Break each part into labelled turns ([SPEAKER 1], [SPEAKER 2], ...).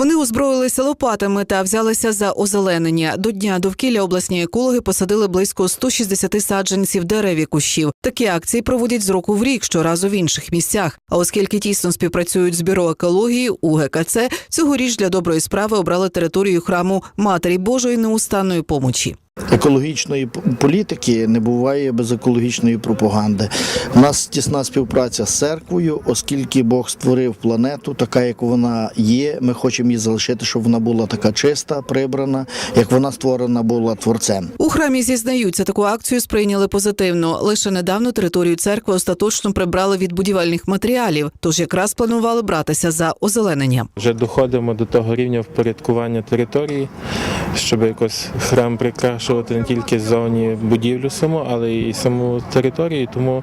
[SPEAKER 1] Вони озброїлися лопатами та взялися за озеленення. До дня довкілля обласні екологи посадили близько 160 саджанців дерев і кущів. Такі акції проводять з року в рік, щоразу в інших місцях. А оскільки тісно співпрацюють з бюро екології УГКЦ, цьогоріч для доброї справи обрали територію храму Матері Божої неустанної помочі.
[SPEAKER 2] Екологічної політики не буває без екологічної пропаганди. У нас тісна співпраця з церквою, оскільки Бог створив планету, така як вона є. Ми хочемо її залишити, щоб вона була така чиста, прибрана, як вона створена була творцем.
[SPEAKER 1] У храмі зізнаються, таку акцію сприйняли позитивно. Лише недавно територію церкви остаточно прибрали від будівельних матеріалів, тож якраз планували братися за озеленення.
[SPEAKER 3] Вже доходимо до того рівня впорядкування території, щоб якось храм прикрашувати не тільки ззовні будівлю саму, але й саму територію. Тому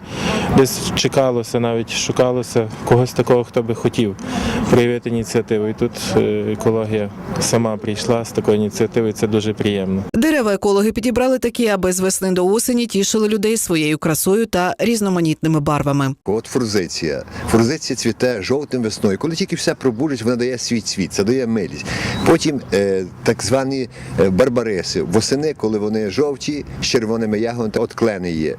[SPEAKER 3] десь чекалося, навіть шукалося когось такого, хто би хотів проявити ініціативу. І тут е, екологія сама прийшла з такою ініціативою. Це дуже приємно.
[SPEAKER 1] Дерева екологи підібрали такі, аби з весни до осені тішили людей своєю красою та різноманітними барвами.
[SPEAKER 4] От форзиція. Форзиція цвіте жовтим весною. Коли тільки все пробудить, вона дає свій цвіт, це дає милість. Потім е, так звані барбариси. Восени, коли вони жовті з червоними ягодами, от клени є.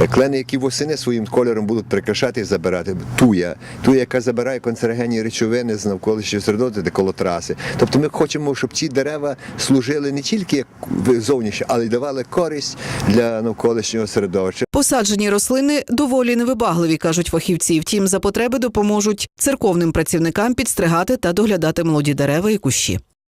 [SPEAKER 4] Е, Клени, які восени своїм кольором будуть прикрашати і забирати. Туя, туя, яка забирає канцерогенні речовини з навколишнього середовища коло траси. Тобто ми хочемо, щоб ці дерева служили не тільки як зовнішньо, але й давали користь для навколишнього середовища.
[SPEAKER 1] Посаджені рослини доволі невибагливі, кажуть фахівці. Втім, за потреби допоможуть церковним працівникам підстригати та доглядати молоді дерева і кущі.